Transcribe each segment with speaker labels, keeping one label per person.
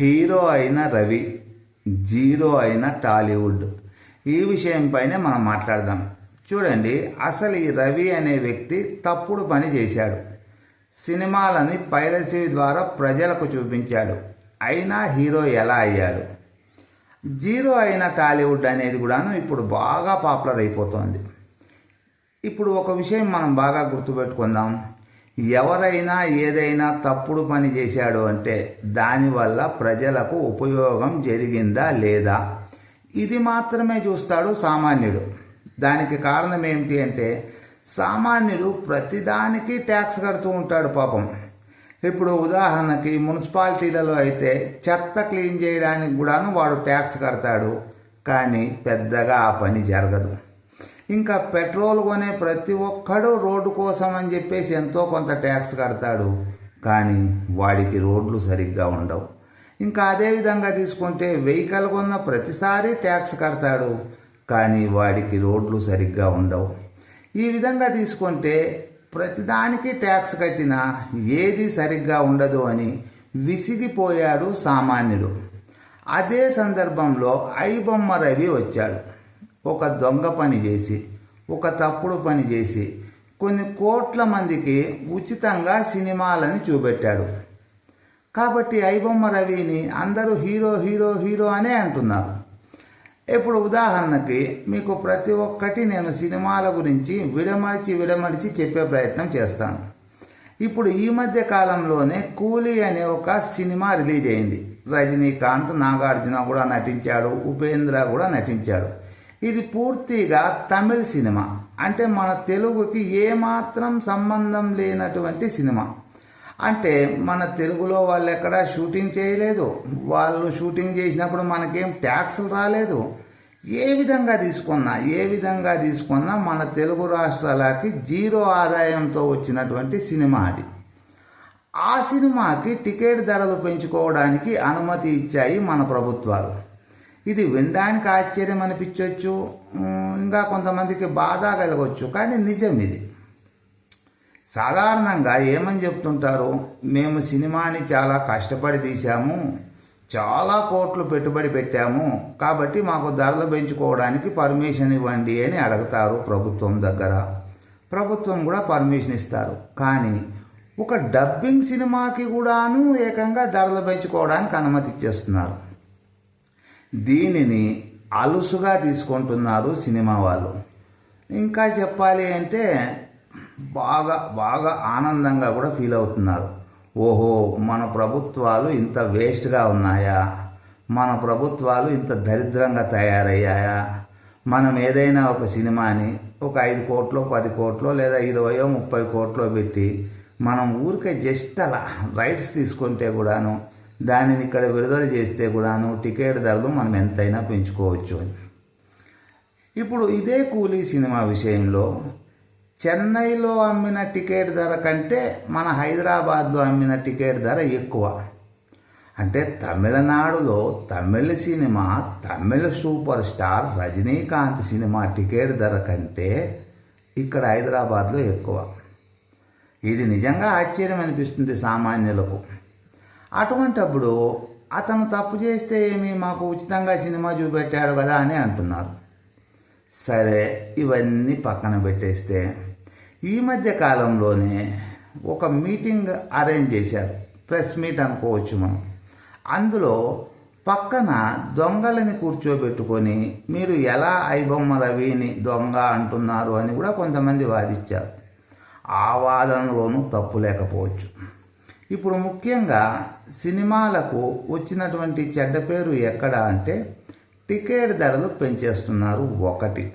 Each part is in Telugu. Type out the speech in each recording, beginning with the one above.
Speaker 1: హీరో అయిన రవి జీరో అయిన టాలీవుడ్. ఈ విషయంపైనే మనం మాట్లాడదాం. చూడండి అసలు ఈ రవి అనే వ్యక్తి తప్పుడు పని చేశాడు. సినిమాలని పైరసీ ద్వారా ప్రజలకు చూపించాడు. అయినా హీరో ఎలా అయ్యాడు? జీరో అయిన టాలీవుడ్ అనేది కూడాను ఇప్పుడు బాగా పాపులర్ అయిపోతుంది. ఇప్పుడు ఒక విషయం మనం బాగా గుర్తుపెట్టుకుందాం. ఎవరైనా ఏదైనా తప్పుడు పని చేశాడు అంటే దానివల్ల ప్రజలకు ఉపయోగం జరిగిందా లేదా? ఇది మాత్రమే చూస్తాడు సామాన్యుడు. దానికి కారణం ఏమిటి అంటే సామాన్యుడు ప్రతిదానికి ట్యాక్స్ కడుతూ ఉంటాడు పాపం. ఇప్పుడు ఉదాహరణకి మున్సిపాలిటీలలో అయితే చెత్త క్లీన్ చేయడానికి కూడాను వాడు ట్యాక్స్ కడతాడు. కానీ పెద్దగా ఆ పని జరగదు. ఇంకా పెట్రోల్ కొనే ప్రతి ఒక్కడు రోడ్డు కోసం అని చెప్పేసి ఎంతో కొంత ట్యాక్స్ కడతాడు. కానీ వాడికి రోడ్లు సరిగ్గా ఉండవు. ఇంకా అదే విధంగా తీసుకుంటే వెహికల్ కొన్న ప్రతిసారి ట్యాక్స్ కడతాడు. కానీ వాడికి రోడ్లు సరిగ్గా ఉండవు. ఈ విధంగా తీసుకుంటే ప్రతిదానికి ట్యాక్స్ కట్టినా ఏది సరిగ్గా ఉండదు అని విసిగిపోయాడు సామాన్యుడు. అదే సందర్భంలో ఐబొమ్మ రవి వచ్చాడు. ఒక దొంగ పని చేసి ఒక తప్పుడు పని చేసి కొన్ని కోట్ల మందికి ఉచితంగా సినిమాలని చూపెట్టాడు. కాబట్టి ఐబొమ్మ రవిని అందరూ హీరో హీరో హీరో అనే అంటున్నారు. ఇప్పుడు ఉదాహరణకి మీకు ప్రతి ఒక్కటి నేను సినిమాల గురించి విడమడిచి విడమడిచి చెప్పే ప్రయత్నం చేస్తాను. ఇప్పుడు ఈ మధ్య కాలంలోనే కూలీ అనే ఒక సినిమా రిలీజ్ అయింది. రజనీకాంత్ నాగార్జున కూడా నటించాడు ఉపేంద్ర కూడా నటించాడు. ఇది పూర్తిగా తమిళ్ సినిమా. అంటే మన తెలుగుకి ఏమాత్రం సంబంధం లేనటువంటి సినిమా. అంటే మన తెలుగులో వాళ్ళు ఎక్కడ షూటింగ్ చేయలేదు. వాళ్ళు షూటింగ్ చేసినప్పుడు మనకేం ట్యాక్స్లు రాలేదు. ఏ విధంగా తీసుకున్నా ఏ విధంగా తీసుకున్నా మన తెలుగు రాష్ట్రాలకి జీరో ఆదాయంతో వచ్చినటువంటి సినిమా అది. ఆ సినిమాకి టికెట్ ధరలు పెంచుకోవడానికి అనుమతి ఇచ్చాయి మన ప్రభుత్వాలు. ఇది వినడానికి ఆశ్చర్యం అనిపించవచ్చు ఇంకా కొంతమందికి బాధ కలగవచ్చు కానీ నిజం ఇది. సాధారణంగా ఏమని చెప్తుంటారు మేము సినిమాని చాలా కష్టపడి తీసాము చాలా కోట్లు పెట్టుబడి పెట్టాము కాబట్టి మాకు ధరలు పెంచుకోవడానికి పర్మిషన్ ఇవ్వండి అని అడుగుతారు ప్రభుత్వం దగ్గర. ప్రభుత్వం కూడా పర్మిషన్ ఇస్తారు కానీ ఒక డబ్బింగ్ సినిమాకి కూడాను ఏకంగా ధరలు పెంచుకోవడానికి అనుమతి ఇచ్చేస్తున్నారు. దీనిని అలుసుగా తీసుకుంటున్నారు సినిమా వాళ్ళు. ఇంకా చెప్పాలి అంటే బాగా బాగా ఆనందంగా కూడా ఫీల్ అవుతున్నారు. ఓహో మన ప్రభుత్వాలు ఇంత వేస్ట్గా ఉన్నాయా? మన ప్రభుత్వాలు ఇంత దరిద్రంగా తయారయ్యాయా? మనం ఏదైనా ఒక సినిమాని ఒక ఐదు కోట్లో పది కోట్లో లేదా ఇరవయో ముప్పై కోట్లో పెట్టి మనం ఊరికే జస్ట్ అలా రైట్స్ తీసుకుంటే కూడాను దానిని ఇక్కడ విడుదల చేస్తే కూడాను టికెట్ ధరలు మనం ఎంతైనా పెంచుకోవచ్చు అని. ఇప్పుడు ఇదే కూలీ సినిమా విషయంలో చెన్నైలో అమ్మిన టికెట్ ధర కంటే మన హైదరాబాద్లో అమ్మిన టికెట్ ధర ఎక్కువ. అంటే తమిళనాడులో Tamil cinema Tamil super star Rajinikanth cinema ticket ధర కంటే ఇక్కడ హైదరాబాద్లో ఎక్కువ. ఇది నిజంగా ఆశ్చర్యం అనిపిస్తుంది సామాన్యులకు. అటువంటప్పుడు అతను తప్పు చేస్తే ఏమి? మాకు ఉచితంగా సినిమా చూపెట్టాడు కదా అని అంటున్నారు. సరే ఇవన్నీ పక్కన పెట్టేస్తే ఈ మధ్య కాలంలోనే ఒక మీటింగ్ అరేంజ్ చేశారు. ప్రెస్ మీట్ అనుకోవచ్చు మనం. అందులో పక్కన దొంగలని కూర్చోబెట్టుకొని మీరు ఎలా ఐబొమ్మ రవిని దొంగ అంటున్నారు అని కూడా కొంతమంది వాదించారు. ఆ వాదనలోనూ తప్పు లేకపోవచ్చు. ఇప్పుడు ముఖ్యంగా సినిమాలకు వచ్చినటువంటి చెడ్డ పేరు ఎక్కడ అంటే టికెట్ ధరలు పెంచేస్తున్నారు ఒకటి.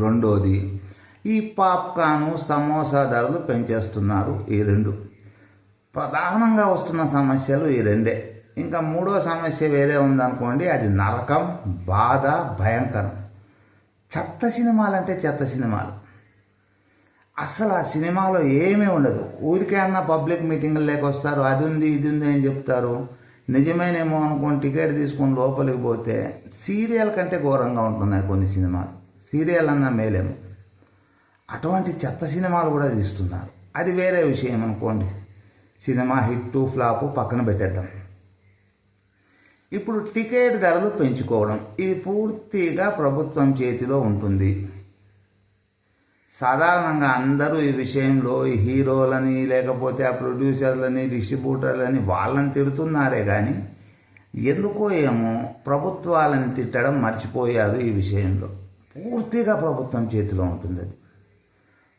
Speaker 1: రెండోది ఈ పాప్కార్న్ సమోసా ధరలు పెంచేస్తున్నారు ఈ రెండు. ప్రధానంగా వస్తున్న సమస్యలు ఈ రెండే. ఇంకా మూడో సమస్య వేరే ఉందనుకోండి అది నరకం బాధ భయంకరం. చెత్త సినిమాలంటే చెత్త సినిమాలు. అసలు ఆ సినిమాలో ఏమీ ఉండదు. ఊరికే అన్న పబ్లిక్ మీటింగ్లు లేకొస్తారు అది ఉంది ఇది ఉంది అని చెప్తారు. నిజమేనేమో అనుకోని టికెట్ తీసుకొని లోపలికి పోతే సీరియల్ కంటే ఘోరంగా ఉంటున్నాయి కొన్ని సినిమాలు. సీరియల్ అన్న మేలేమో. అటువంటి చెత్త సినిమాలు కూడా తీస్తున్నారు. అది వేరే విషయం అనుకోండి. సినిమా హిట్ ఫ్లాప్ పక్కన పెట్టేద్దాం. ఇప్పుడు టికెట్ ధరలు పెంచుకోవడం. ఇది పూర్తిగా ప్రభుత్వం చేతిలో ఉంటుంది. సాధారణంగా అందరూ ఈ విషయంలో ఈ హీరోలని లేకపోతే ఆ ప్రొడ్యూసర్లని డిస్ట్రిబ్యూటర్లని వాళ్ళని తిడుతున్నారే కానీ ఎందుకో ఏమో ప్రభుత్వాలను తిట్టడం మర్చిపోయారు ఈ విషయంలో. పూర్తిగా ప్రభుత్వం చేతిలో ఉంటుంది అది.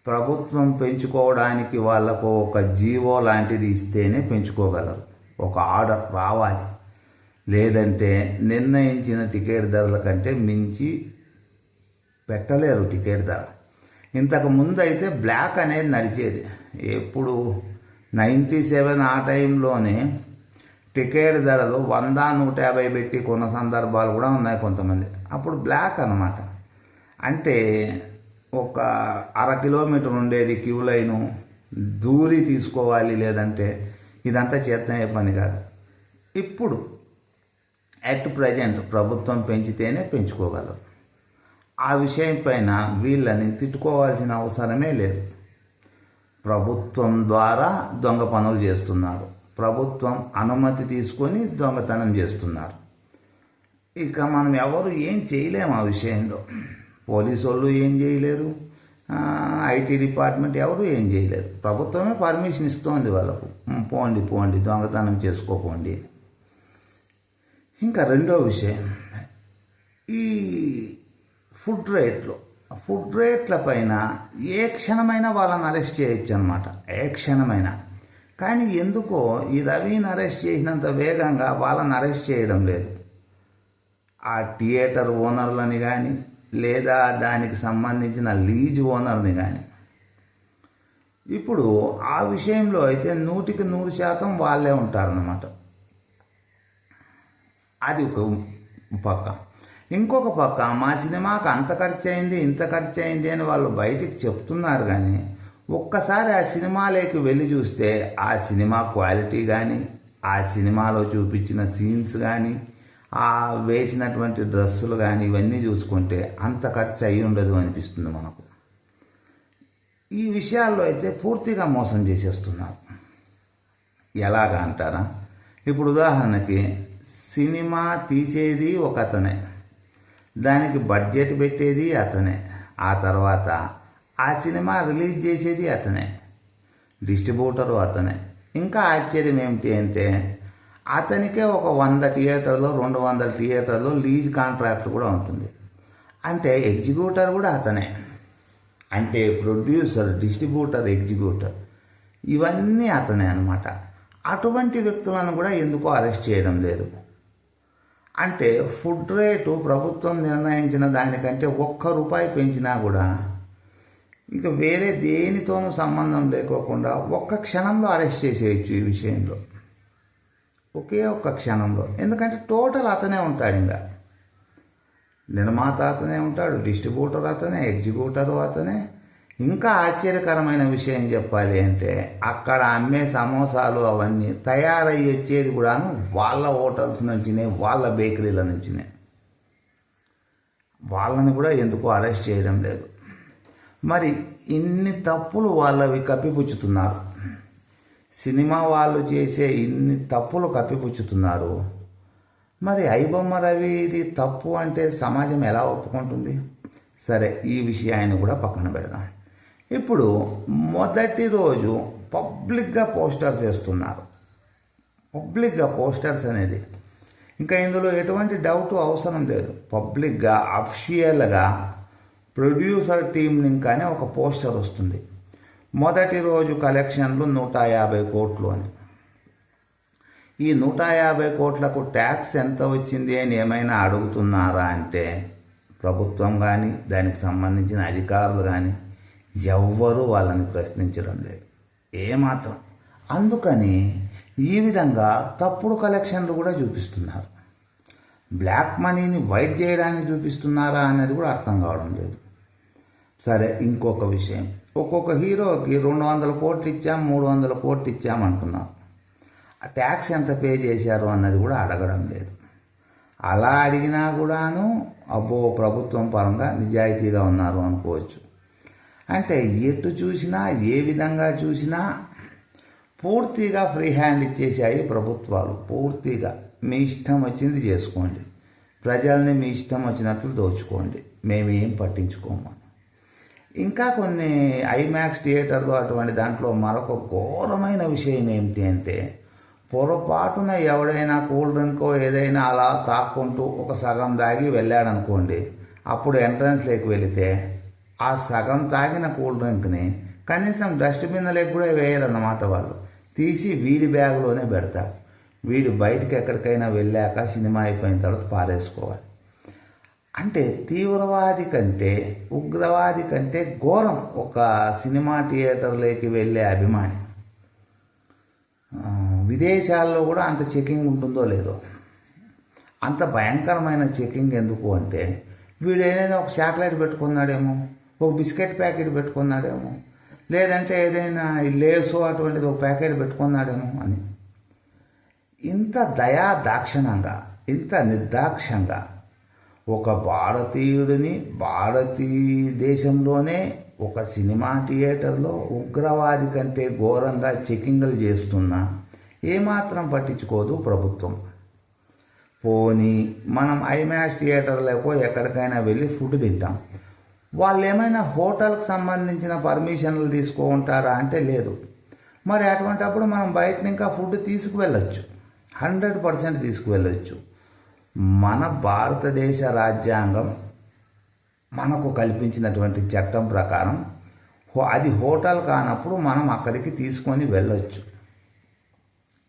Speaker 1: ప్రభుత్వం పెంచుకోవడానికి వాళ్ళకు ఒక జీవో లాంటిది ఇస్తేనే పెంచుకోగలరు. ఒక ఆర్డర్ రావాలి. లేదంటే నిర్ణయించిన టికెట్ ధరల కంటే మించి పెట్టలేరు టికెట్ ధర. ఇంతకు ముందు అయితే బ్లాక్ అనేది నడిచేది. ఎప్పుడు నైంటీ సెవెన్ ఆ టైంలోనే టికెట్ ధరలు వంద నూట యాభై పెట్టి కొన్న సందర్భాలు కూడా ఉన్నాయి కొంతమంది. అప్పుడు బ్లాక్ అన్నమాట. అంటే ఒక అర కిలోమీటర్ ఉండేది క్యూ లైను దూరి తీసుకోవాలి లేదంటే ఇదంతా చేతనయ్యే పని కాదు. ఇప్పుడు అట్ ప్రజెంట్ ప్రభుత్వం పెంచితేనే పెంచుకోగలరు ఆ విషయం పైన వీళ్ళని తిట్టుకోవాల్సిన అవసరమే లేదు. ప్రభుత్వం ద్వారా దొంగ పనులు చేస్తున్నారు. ప్రభుత్వం అనుమతి తీసుకొని దొంగతనం చేస్తున్నారు. ఇక మనం ఎవరు ఏం చేయలేము ఆ విషయంలో. పోలీసు వాళ్ళు ఏం చేయలేరు. ఐటీ డిపార్ట్మెంట్ ఎవరు ఏం చేయలేరు. ప్రభుత్వమే పర్మిషన్ ఇస్తోంది వాళ్ళకు. పోండి పోండి దొంగతనం చేసుకోపోండి ఇంకా రెండో విషయం. ఈ ఫుడ్ రేట్లు. ఫుడ్ రేట్ల పైన ఏ క్షణమైనా వాళ్ళని అరెస్ట్ చేయొచ్చు అనమాట ఏ క్షణమైనా. కానీ ఎందుకో ఈ రవిని అరెస్ట్ చేసినంత వేగంగా వాళ్ళని అరెస్ట్ చేయడం లేదు. ఆ థియేటర్ ఓనర్లని కానీ లేదా దానికి సంబంధించిన లీజ్ ఓనర్ని కానీ ఇప్పుడు ఆ విషయంలో అయితే నూటికి నూరు శాతం వాళ్ళే ఉంటారన్నమాట. అది ఒక పక్క. ఇంకొక పక్క మా సినిమాకు అంత ఖర్చు అయింది ఇంత ఖర్చు అయింది అని వాళ్ళు బయటికి చెప్తున్నారు కానీ ఒక్కసారి ఆ సినిమాలోకి వెళ్ళి చూస్తే ఆ సినిమా క్వాలిటీ కానీ ఆ సినిమాలో చూపించిన సీన్స్ కానీ ఆ వేసినటువంటి డ్రెస్సులు కానీ ఇవన్నీ చూసుకుంటే అంత ఖర్చు అయి ఉండదు అనిపిస్తుంది మనకు. ఈ విషయాల్లో అయితే పూర్తిగా మోసం చేసేస్తున్నారు. ఎలాగా అంటారా? ఇప్పుడు ఉదాహరణకి సినిమా తీసేది ఒక అతనే. దానికి బడ్జెట్ పెట్టేది అతనే. ఆ తర్వాత ఆ సినిమా రిలీజ్ చేసేది అతనే. డిస్ట్రిబ్యూటరు అతనే. ఇంకా ఆశ్చర్యం ఏమిటి అంటే అతనికే ఒక వంద థియేటర్లో రెండు వందల థియేటర్లో లీజ్ కాంట్రాక్ట్ కూడా ఉంటుంది. అంటే ఎగ్జిక్యూటర్ కూడా అతనే. అంటే ప్రొడ్యూసర్ డిస్ట్రిబ్యూటర్ ఎగ్జిక్యూటర్ ఇవన్నీ అతనే అనమాట అటువంటి వ్యక్తులను కూడా ఎందుకో అరెస్ట్ చేయడం లేదు? అంటే ఫుడ్ రేటు ప్రభుత్వం నిర్ణయించిన దానికంటే ఒక్క రూపాయి పెంచినా కూడా ఇంకా వేరే దేనితోనూ సంబంధం లేకోకుండా ఒక్క క్షణంలో అరెస్ట్ చేసేయచ్చు ఈ విషయంలో. ఒకే ఒక్క క్షణంలో. ఎందుకంటే టోటల్ అతనే ఉంటాడు ఇంకా. నిర్మాత అతనే ఉంటాడు డిస్ట్రిబ్యూటర్ అతనే ఎగ్జిక్యూటర్ అతనే ఇంకా ఆశ్చర్యకరమైన విషయం చెప్పాలి అంటే అక్కడ అమ్మే సమోసాలు అవన్నీ తయారయ్యి వచ్చేది కూడాను వాళ్ళ హోటల్స్ నుంచినే వాళ్ళ బేకరీల నుంచినే. వాళ్ళని కూడా ఎందుకో అరెస్ట్ చేయడం లేదు. మరి ఇన్ని తప్పులు వాళ్ళవి కప్పిపుచ్చుతున్నారు. సినిమా వాళ్ళు చేసే ఇన్ని తప్పులు కప్పిపుచ్చుతున్నారు. మరి ఐబొమ్మ రవి ఇది తప్పు అంటే సమాజం ఎలా ఒప్పుకుంటుంది? సరే ఈ విషయాన్ని కూడా పక్కన పెడదాం. ఇప్పుడు మొదటి రోజు పబ్లిక్గా పోస్టర్స్ వేస్తున్నారు. పబ్లిక్గా పోస్టర్స్ అనేది. ఇంకా ఇందులో ఎటువంటి డౌట్ అవసరం లేదు. పబ్లిక్గా అఫిషియల్గా ప్రొడ్యూసర్ టీం ఇంకానే ఒక పోస్టర్ వస్తుంది. మొదటి రోజు కలెక్షన్లు నూట యాభై కోట్లు అని. ఈ నూట యాభై కోట్లకు ట్యాక్స్ ఎంత వచ్చింది అని ఏమైనా అడుగుతున్నారా అంటే ప్రభుత్వం కానీ దానికి సంబంధించిన అధికారులు కానీ ఎవ్వరూ వాళ్ళని ప్రశ్నించడం లేదు. ఏమాత్రం. అందుకని ఈ విధంగా తప్పుడు కలెక్షన్లు కూడా చూపిస్తున్నారు. బ్లాక్ మనీని వైట్ చేయడానికి చూపిస్తున్నారా అనేది కూడా అర్థం కావడం లేదు. సరే ఇంకొక విషయం. ఒక్కొక్క హీరోకి రెండు వందల కోట్లు ఇచ్చాం మూడు వందల కోట్లు ఇచ్చామంటున్నారు ఆ ట్యాక్స్ ఎంత పే చేశారు అన్నది కూడా అడగడం లేదు. అలా అడిగినా కూడాను అబ్బో ప్రభుత్వం పరంగా నిజాయితీగా ఉన్నారు అనుకోవచ్చు. అంటే ఎటు చూసినా ఏ విధంగా చూసినా పూర్తిగా ఫ్రీ హ్యాండ్ ఇచ్చేసాయి ప్రభుత్వాలు. పూర్తిగా. మీ ఇష్టం వచ్చింది చేసుకోండి. ప్రజల్ని మీ ఇష్టం వచ్చినట్లు దోచుకోండి. మేమేం పట్టించుకోము. ఇంకా కొన్ని ఐమాక్స్ థియేటర్లు అటువంటి దాంట్లో మరొక ఘోరమైన విషయం ఏమిటి అంటే పొరపాటున ఎవడైనా కూల్ డ్రింకో ఏదైనా అలా తాక్కుంటూ ఒక సగం దాగి వెళ్ళాడనుకోండి అప్పుడు ఎంట్రన్స్లోకి వెళితే ఆ సగం తాగిన కూల్ డ్రింక్ని కనీసం డస్ట్బిన్లు కూడా వేయరన్నమాట వాళ్ళు. తీసి వీడి బ్యాగ్లోనే పెడతాడు వీడు బయటికి ఎక్కడికైనా వెళ్ళాక సినిమా అయిపోయిన తర్వాత పారేసుకోవాలి. అంటే తీవ్రవాది కంటే ఉగ్రవాది కంటే ఘోరం ఒక సినిమా థియేటర్లోకి వెళ్ళే అభిమాని. విదేశాల్లో కూడా అంత చెకింగ్ ఉంటుందో లేదో. అంత భయంకరమైన చెకింగ్ ఎందుకు అంటే వీడు ఏదైనా ఒక చాక్లెట్ పెట్టుకున్నాడేమో. ఒక బిస్కెట్ ప్యాకెట్ పెట్టుకున్నాడేమో. లేదంటే ఏదైనా లేసు అటువంటిది ఒక ప్యాకెట్ పెట్టుకున్నాడేమో అని. ఇంత దయా దాక్షిణంగా ఇంత నిర్దాక్ష్యంగా ఒక భారతీయుడిని భారతీదేశంలోనే ఒక సినిమా థియేటర్లో ఉగ్రవాది కంటే ఘోరంగా చెకింగ్లు చేస్తున్నా ఏమాత్రం పట్టించుకోదు ప్రభుత్వం. పోనీ మనం ఐమాక్స్ థియేటర్లకో ఎక్కడికైనా వెళ్ళి ఫుడ్ తింటాం. వాళ్ళు ఏమైనా హోటల్కి సంబంధించిన పర్మిషన్లు తీసుకుంటారా అంటే లేదు. మరి అటువంటప్పుడు మనం బయట ఇంకా ఫుడ్ తీసుకువెళ్ళొచ్చు. హండ్రెడ్ పర్సెంట్ తీసుకువెళ్ళచ్చు. మన భారతదేశ రాజ్యాంగం మనకు కల్పించినటువంటి చట్టం ప్రకారం హో- అది హోటల్ కానప్పుడు మనం అక్కడికి తీసుకొని వెళ్ళొచ్చు.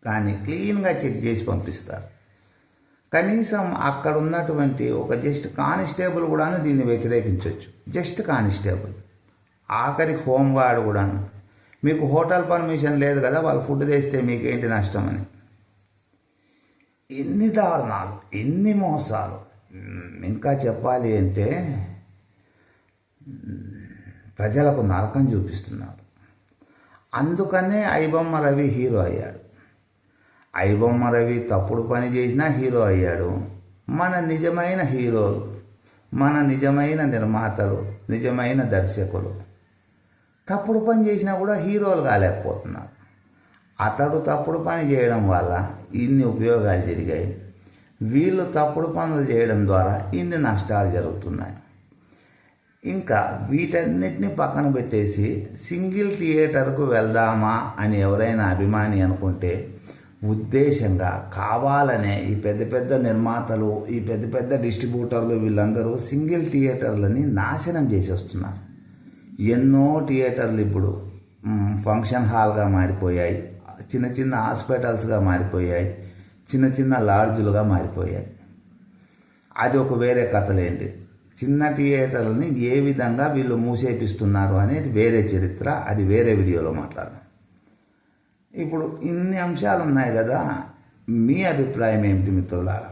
Speaker 1: కానీ క్లీన్గా చెక్ చేసి పంపిస్తారు. కనీసం అక్కడ ఉన్నటువంటి ఒక జస్ట్ కానిస్టేబుల్ కూడాను దీన్ని వ్యతిరేకించవచ్చు జస్ట్ కానిస్టేబుల్. ఆఖరి హోంగార్డ్ కూడాను. మీకు హోటల్ పర్మిషన్ లేదు కదా వాళ్ళు ఫుడ్ తెస్తే మీకేంటి నష్టం అని. ఎన్ని దారుణాలు ఎన్ని మోసాలు. ఇంకా చెప్పాలి అంటే ప్రజలకు నరకం చూపిస్తున్నారు. అందుకనే ఐబొమ్మ రవి హీరో అయ్యాడు. ఐబొమ్మ రవి తప్పుడు పని చేసినా హీరో అయ్యాడు. మన నిజమైన హీరోలు మన నిజమైన నిర్మాతలు నిజమైన దర్శకులు. తప్పుడు పని చేసినా కూడా హీరోలు కాలేకపోతున్నారు. అతడు తప్పుడు పని చేయడం వల్ల ఇన్ని ఉపయోగాలు జరిగాయి. వీళ్ళు తప్పుడు పనులు చేయడం ద్వారా ఇన్ని నష్టాలు జరుగుతున్నాయి. ఇంకా వీటన్నిటిని పక్కన పెట్టేసి సింగిల్ థియేటర్కు వెళ్దామా అని ఎవరైనా అభిమాని అనుకుంటే ఉద్దేశంగా కావాలనే ఈ పెద్ద పెద్ద నిర్మాతలు ఈ పెద్ద పెద్ద డిస్ట్రిబ్యూటర్లు వీళ్ళందరూ సింగిల్ థియేటర్లని నాశనం చేసేస్తున్నారు ఎన్నో థియేటర్లు ఇప్పుడు ఫంక్షన్ హాల్గా మారిపోయాయి చిన్న చిన్న హాస్పిటల్స్గా మారిపోయాయి చిన్న చిన్న లాడ్జులుగా మారిపోయాయి. అది ఒక వేరే కథలేంటి? చిన్న థియేటర్లని ఏ విధంగా వీళ్ళు మూసేపిస్తున్నారు అనేది వేరే చరిత్ర అది వేరే వీడియోలో మాట్లాడదాం. ఇప్పుడు ఇన్ని అంశాలు ఉన్నాయి కదా మీ అభిప్రాయం ఏమిటి మిత్రులారా?